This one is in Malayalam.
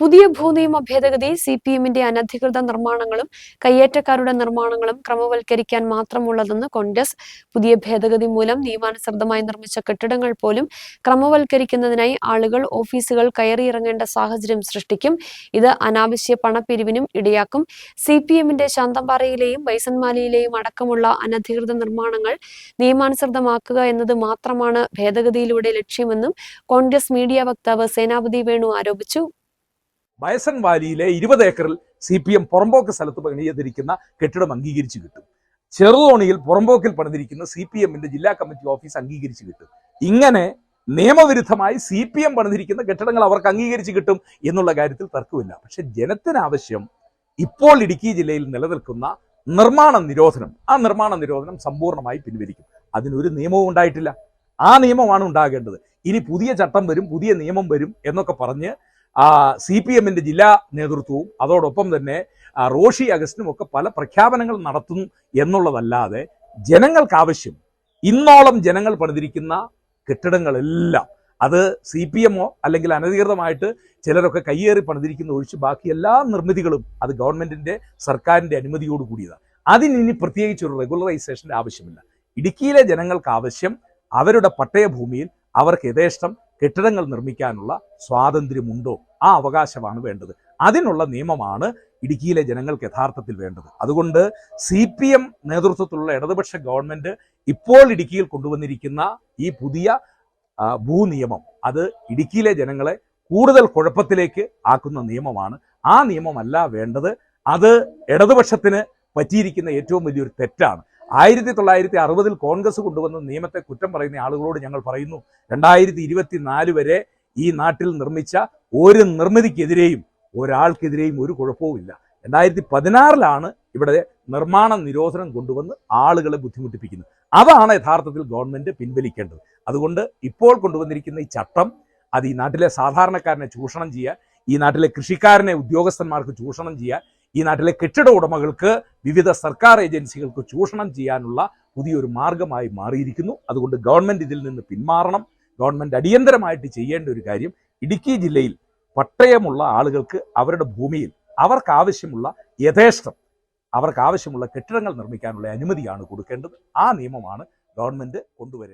പുതിയ ഭൂനിയമ ഭേദഗതി സി പി എമ്മിന്റെ അനധികൃത നിർമ്മാണങ്ങളും കയ്യേറ്റക്കാരുടെ നിർമ്മാണങ്ങളും ക്രമവൽക്കരിക്കാൻ മാത്രമുള്ളതെന്ന് കോൺഗ്രസ്. പുതിയ ഭേദഗതി മൂലം നിയമാനുസൃതമായി നിർമ്മിച്ച കെട്ടിടങ്ങൾ പോലും ക്രമവൽക്കരിക്കുന്നതിനായി ആളുകൾ ഓഫീസുകൾ കയറിയിറങ്ങേണ്ട സാഹചര്യം സൃഷ്ടിക്കും. ഇത് അനാവശ്യ പണപ്പിരിവിനും ഇടയാക്കും. സി പി എമ്മിന്റെ ശാന്തമ്പാറയിലെയും ബൈസൺമാലിയിലെയും അടക്കമുള്ള അനധികൃത നിർമ്മാണങ്ങൾ നിയമാനുസൃതമാക്കുക എന്നത് മാത്രമാണ് ഭേദഗതിയിലൂടെ ലക്ഷ്യമെന്നും കോൺഗ്രസ് മീഡിയ വക്താവ് സേനാപതി വേണു ആരോപിച്ചു. ബയസൺ വാലിയിലെ ഇരുപത് ഏക്കറിൽ സി പി എം പുറമ്പോക്ക് സ്ഥലത്ത് പണിയതിരിക്കുന്ന കെട്ടിടം അംഗീകരിച്ചു കിട്ടും. ചെറുതോണിയിൽ പുറമ്പോക്കിൽ പണിതിരിക്കുന്ന സി പി എമ്മിന്റെ ജില്ലാ കമ്മിറ്റി ഓഫീസ് അംഗീകരിച്ചു കിട്ടും. ഇങ്ങനെ നിയമവിരുദ്ധമായി സി പി എം പണിതിരിക്കുന്ന കെട്ടിടങ്ങൾ അവർക്ക് അംഗീകരിച്ചു കിട്ടും എന്നുള്ള കാര്യത്തിൽ തർക്കമില്ല. പക്ഷെ ജനത്തിനാവശ്യം ഇപ്പോൾ ഇടുക്കി ജില്ലയിൽ നിലനിൽക്കുന്ന നിർമ്മാണ നിരോധനം ആ നിർമ്മാണ നിരോധനം സമ്പൂർണമായി പിൻവലിക്കും. അതിനൊരു നിയമവും ഉണ്ടായിട്ടില്ല. ആ നിയമമാണ് ഉണ്ടാകേണ്ടത്. ഇനി പുതിയ ചട്ടം വരും പുതിയ നിയമം വരും എന്നൊക്കെ പറഞ്ഞ് സി പി എമ്മിന്റെ ജില്ലാ നേതൃത്വവും അതോടൊപ്പം തന്നെ റോഷി അഗസ്റ്റിനും ഒക്കെ പല പ്രഖ്യാപനങ്ങൾ നടത്തും എന്നുള്ളതല്ലാതെ ജനങ്ങൾക്ക് ആവശ്യം ഇന്നോളം ജനങ്ങൾ പണിതിരിക്കുന്ന കെട്ടിടങ്ങളെല്ലാം അത് സി പി എമ്മോ അല്ലെങ്കിൽ അനധികൃതമായിട്ട് ചിലരൊക്കെ കയ്യേറി പണിതിരിക്കുന്ന ഒഴിച്ച് ബാക്കി എല്ലാ നിർമ്മിതികളും അത് ഗവൺമെന്റിന്റെ സർക്കാരിന്റെ അനുമതിയോട് കൂടിയതാണ്. അതിനിനി പ്രത്യേകിച്ച് ഒരു റെഗുലറൈസേഷന്റെ ആവശ്യമില്ല. ഇടുക്കിയിലെ ജനങ്ങൾക്ക് ആവശ്യം അവരുടെ പട്ടയഭൂമിയിൽ അവർക്ക് യഥേഷ്ടം കെട്ടിടങ്ങൾ നിർമ്മിക്കാനുള്ള സ്വാതന്ത്ര്യമുണ്ടോ? ആ അവകാശമാണ് വേണ്ടത്. അതിനുള്ള നിയമമാണ് ഇടുക്കിയിലെ ജനങ്ങൾക്ക് യഥാർത്ഥത്തിൽ വേണ്ടത്. അതുകൊണ്ട് സി പി എം നേതൃത്വത്തിലുള്ള ഇടതുപക്ഷ ഗവൺമെന്റ് ഇപ്പോൾ ഇടുക്കിയിൽ കൊണ്ടുവന്നിരിക്കുന്ന ഈ പുതിയ ഭൂനിയമം അത് ഇടുക്കിയിലെ ജനങ്ങളെ കൂടുതൽ കുഴപ്പത്തിലേക്ക് ആക്കുന്ന നിയമമാണ്. ആ നിയമമല്ല വേണ്ടത്. അത് ഇടതുപക്ഷത്തിന് പറ്റിയിരിക്കുന്ന ഏറ്റവും വലിയൊരു തെറ്റാണ്. ആയിരത്തി തൊള്ളായിരത്തി അറുപതിൽ കോൺഗ്രസ് കൊണ്ടുവന്ന നിയമത്തെ കുറ്റം പറയുന്ന ആളുകളോട് ഞങ്ങൾ പറയുന്നു. രണ്ടായിരത്തി ഇരുപത്തി നാല് വരെ ഈ നാട്ടിൽ നിർമ്മിച്ച ഒരു നിർമ്മിതിക്കെതിരെയും ഒരാൾക്കെതിരെയും ഒരു കുഴപ്പവുമില്ല രണ്ടായിരത്തി പതിനാറിലാണ് ഇവിടെ നിർമ്മാണ നിരോധനം കൊണ്ടുവന്ന് ആളുകളെ ബുദ്ധിമുട്ടിപ്പിക്കുന്നത്. അതാണ് യഥാർത്ഥത്തിൽ ഗവൺമെന്റ് പിൻവലിക്കേണ്ടത്. അതുകൊണ്ട് ഇപ്പോൾ കൊണ്ടുവന്നിരിക്കുന്ന ഈ ചട്ടം അത് ഈ നാട്ടിലെ സാധാരണക്കാരനെ ചൂഷണം ചെയ്യുക ഈ നാട്ടിലെ കൃഷിക്കാരനെ ഉദ്യോഗസ്ഥന്മാർക്ക് ചൂഷണം ചെയ്യാൻ ഈ നാട്ടിലെ കെട്ടിട ഉടമകൾക്ക് വിവിധ സർക്കാർ ഏജൻസികൾക്ക് ചൂഷണം ചെയ്യാനുള്ള പുതിയൊരു മാർഗമായി മാറിയിരിക്കുന്നു. അതുകൊണ്ട് ഗവൺമെന്റ് ഇതിൽ നിന്ന് പിന്മാറണം. ഗവൺമെന്റ് അടിയന്തരമായിട്ട് ചെയ്യേണ്ട ഒരു കാര്യം ഇടുക്കി ജില്ലയിൽ പട്ടയമുള്ള ആളുകൾക്ക് അവരുടെ ഭൂമിയിൽ അവർക്ക് ആവശ്യമുള്ള യഥേഷ്ടം അവർക്ക് ആവശ്യമുള്ള കെട്ടിടങ്ങൾ നിർമ്മിക്കാനുള്ള അനുമതിയാണ് കൊടുക്കേണ്ടത്. ആ നിയമമാണ് ഗവൺമെന്റ് കൊണ്ടുവരേണ്ടത്.